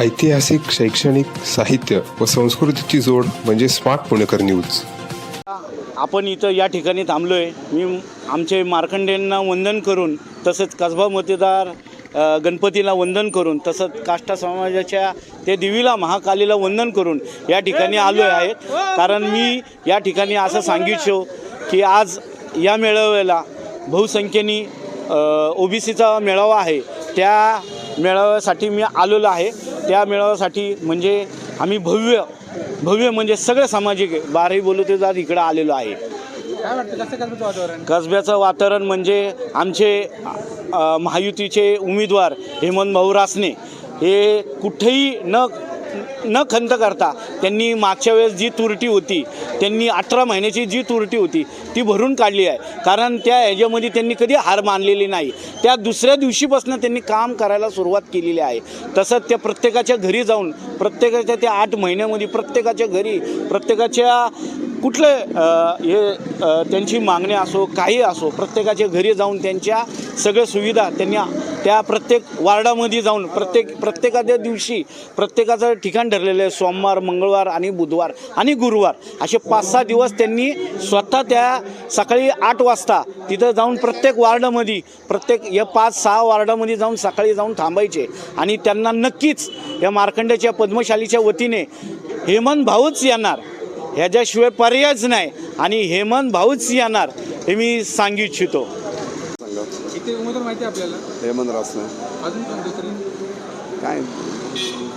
ऐतिहासिक शैक्षणिक साहित्य व संस्कृतीची जोड म्हणजे स्मार्ट पुणेकर न्यूज. आपण इथं या ठिकाणी थांबलो आहे मी आमचे मार्कंडेंना वंदन करून तसंच कसबा मतदार गणपतीला वंदन करून तसंच काष्टा समाजाच्या ते देवीला महाकालीला वंदन करून या ठिकाणी आलो आहे कारण मी या ठिकाणी असं सांगितलो की आज या मेळाव्याला बहुसंख्येने ओबीसीचा मेळावा आहे. त्या मेळाव्यासाठी मी आलेलो आहे. त्या मेळाव्यासाठी म्हणजे आम्ही भव्य भव्य म्हणजे सगळे सामाजिक बाराही बोलू ते जात इकडं आलेलो आहे. काय वाटतं कसं कसं वातावरण? कसब्याचं वातावरण म्हणजे आमचे अ, महायुतीचे उमेदवार हेमंत भाऊ रासने हे कुठेही न न खंत करता त्यांनी मागच्या वेळेस जी तुरटी होती त्यांनी अठरा महिन्याची जी तुरटी होती ती भरून काढली आहे. कारण त्या ह्याच्यामध्ये त्यांनी कधी हार मानलेली नाही. त्या दुसऱ्या दिवशीपासून त्यांनी काम करायला सुरुवात केलेली आहे. तसंच त्या प्रत्येकाच्या घरी जाऊन प्रत्येकाच्या त्या आठ महिन्यामध्ये प्रत्येकाच्या घरी प्रत्येकाच्या कुठले हे त्यांची मागणी असो काही असो प्रत्येकाच्या घरी जाऊन त्यांच्या सगळ्या सुविधा त्यांनी त्या प्रत्येक वार्डामध्ये जाऊन प्रत्येक प्रत्येकाच्या दिवशी प्रत्येकाचं ठिकाण ठरलेलं आहे सोमवार मंगळवार आणि बुधवार आणि गुरुवार. असे पाच सहा दिवस त्यांनी स्वतः त्या सकाळी आठ वाजता तिथं जाऊन प्रत्येक वार्डामध्ये प्रत्येक या पाच सहा वार्डामध्ये जाऊन सकाळी जाऊन थांबायचे. आणि त्यांना नक्कीच या मार्कंड्याच्या पद्मशालीच्या वतीने हेमंत भाऊच येणार. ह्याच्याशिवाय पर्यायच नाही. आणि हेमंत भाऊच येणार हे मी सांगू इच्छितो. इथे उमेदवार माहिती आहे आपल्याला? हेमंत रासने. अजून कोण दुसरी काय?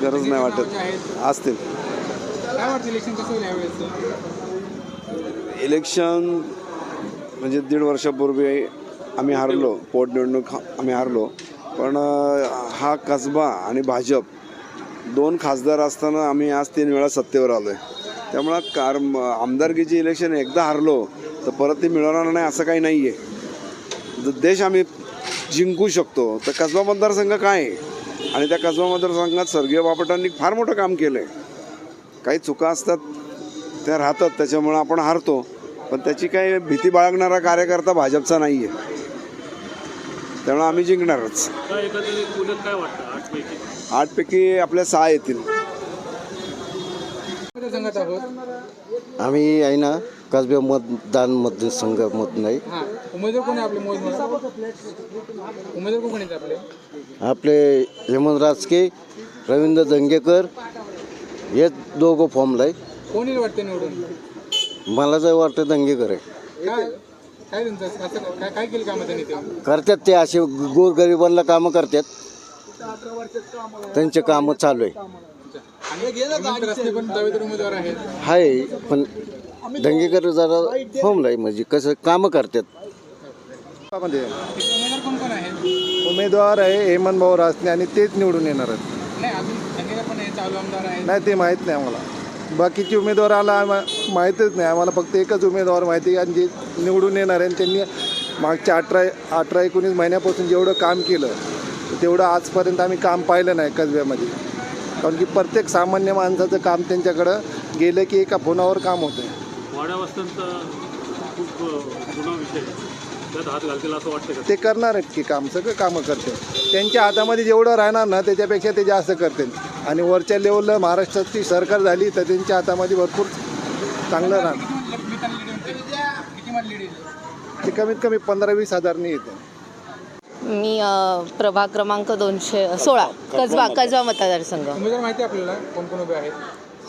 गरज नाही वाटत. असतील. काय वाटतं इलेक्शन कसं होईल यावेळेस? इलेक्शन म्हणजे दीड वर्षापूर्वी आम्ही हारलो. पोटनिवडणूक आम्ही हारलो. पण हा कसबा आणि भाजप दोन खासदार असताना आम्ही आज तीन वेळा सत्तेवर आलो आहे त्यामुळं कार म- आमदारकीची इलेक्शन एकदा हरलो तर परत ते मिळवणार नाही असं काही नाही आहे जर देश आम्ही जिंकू शकतो. तर कसबा मतदारसंघ काय आहे? आणि त्या कसबा मतदारसंघात स्वर्गीय बापटांनी फार मोठं काम केलं आहे काही चुका असतात त्या राहतात. त्याच्यामुळं आपण हारतो. पण त्याची काही भीती बाळगणारा कार्यकर्ता भाजपचा नाही आहे त्यामुळे आम्ही जिंकणारच. आठपैकी आपल्या सहा येतील. मतदारसंघात आहोत? आम्ही आहे ना कसबे मतदान मतदारसंघ मत नाही. उमेदवार कोण आहे आपले उमेदवार उमेदवार कोण आहेत आपले? आपले हेमंत राजके रवींद्र दंगेकर हे दोघं फॉर्मला आहे. कोण येईल वाटतं निवडून? मला तर वाटतं दंगेकर आहे. काय काय त्यांचं असं काय काय केलं कामं त्यांनी ते? करतात ते असे गोरगरिबांना कामं करतात. त्यांचे कामं चालू आहे. आहे पण दंगेकर जरा फॉर्मला आहे म्हणजे कसं कामं करतात. उमेदवार कोण कोण आहेत? उमेदवार आहे हेमंत भाऊ रासने आणि तेच निवडून येणार आहेत. नाही अजून धंगेला पण आहे चालू आमदार आहेत. नाही ते माहीत नाही आम्हाला. बाकीचे उमेदवार आला आम्हा माहीतच नाही. आम्हाला फक्त एकच उमेदवार माहिती आहे आणि जे निवडून येणार आहे आणि त्यांनी मागच्या अठरा अठरा एकोणीस महिन्यापासून जेवढं काम केलं तेवढं आजपर्यंत आम्ही काम पाहिलं नाही कसब्यामध्ये. कारण की प्रत्येक सामान्य माणसाचं काम त्यांच्याकडं गेलं की एका फोनावर काम होतं वाड्या वस्त्यांचा खूप जुना विषय त्यात हात घालतील असं वाटतं का? ते करणार आहेत की काम सगळं कामं करते त्यांच्या हातामध्ये जेवढं राहणार ना त्याच्यापेक्षा ते जास्त करतील. आणि वरच्या लेवलला महाराष्ट्राची सरकार झाली तर त्यांच्या हातामध्ये भरपूर चांगलं राहणार. ते कमीत कमी पंधरा वीस हजारनी येते. मी अ, प्रभाग क्रमांक दोनशे सोळा कसबा कसबा मतदारसंघ. उमेदवार माहिती आहे आपल्याला? कोण कोण उभे आहेत?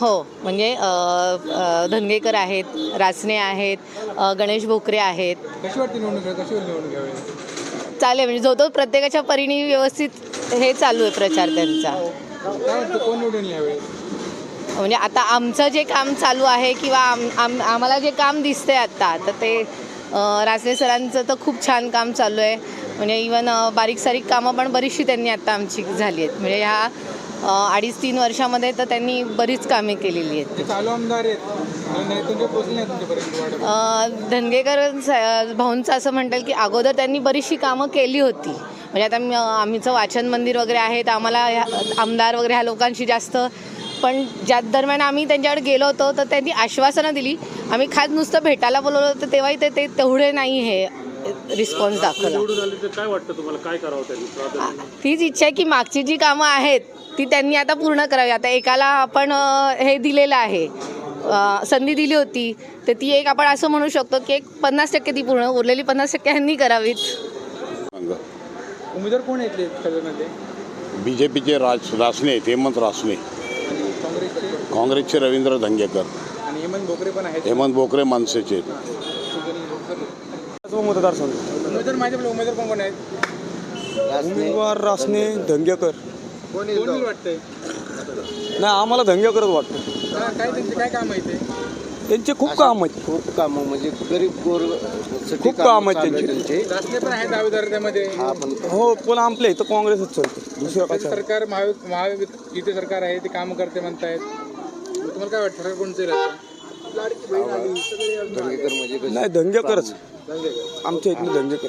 हो म्हणजे अ, अ, धनगेकर आहेत रासने आहेत अ, गणेश भोकरे आहेत. कशी वाटते निवडणूक कशी होईल निवडणूक यावेळेस चालेल म्हणजे जो तो प्रत्येकाच्या परीने व्यवस्थित हे चालू आहे प्रचार त्यांचा. काय वाटतं कोण निवडून येईल यावेळेस म्हणजे आता आमचं जे काम चालू आहे किंवा आम आम आम्हाला जे काम दिसतंय आत्ता तर ते अ, रासने सरांचं तर खूप छान काम चालू आहे. म्हणजे इवन बारीक सारीक कामं पण बरीचशी त्यांनी आत्ता आमची झाली आहेत. म्हणजे ह्या अडीच तीन वर्षामध्ये तर त्यांनी बरीच कामे केलेली आहेत. धनगेकर भाऊंचं असं म्हणता येईल की अगोदर त्यांनी बरीचशी कामं केली होती. म्हणजे आता आमचं वाचन मंदिर वगैरे आहे तर आम्हाला ह्या- आमदार वगैरे ह्या लोकांशी जास्त पण ज्या दरम्यान आम्ही त्यांच्याकडे गेलो होतो तर त्यांनी आश्वासनं दिली. आम्ही खास नुसतं भेटायला बोलवलं होतं तेव्हाही ते ते तेवढे नाही हे. रिस्पॉन्स दाखवला. निवडून आले तर काय वाटतं तुम्हाला? काय करावं त्यांनी? तीच इच्छा आहे की मागची जी कामं आहेत ती त्यांनी आता पूर्ण करावी. आता एकाला आपण अ, हे दिलेलं आहे. अ, संधी दिली होती तर ती एक आपण असं म्हणू शकतो की एक पन्नास टक्के ती पूर्ण उरलेली पन्नास टक्के ह्यांनी करावीत. उमेदवार कोण सगळ्यामध्ये बी जे पीचे राज रासने आहेत हेमंत रासने. आणि काँग्रेसचे? काँग्रेसचे रवींद्र धंगेकर. आणि हेमंत बोकरे पण आहेत. हेमंत बोकरे मनसेचे आहेत. मतदारसंघ उमेदवार माहिती आपले उमेदवार कोण कोण आहेत? उमेदवार रासने धंगेकर कोण येईल वाटतंय नाही आम्हाला धंगेकरच वाटतं. काय त्यांचे काय काम आहे ते त्यांचे खूप काम आहेत. खूप कामं म्हणजे गरीब गोर खूप कामं आहेत त्यांची. रासने पण आहेत दावेदार त्यामध्ये हो पण आपल्या इथं काँग्रेसच चालतं. दुसरं काय त्याचं सरकार महावि महायुती सरकार आहे ते काम करते म्हणतायत. तुम्हाला काय वाटतं सरकार कोणचं येईल आता धंगेकर म्हणजे नाही धंगेकरच आमच्या इथले धंगेकर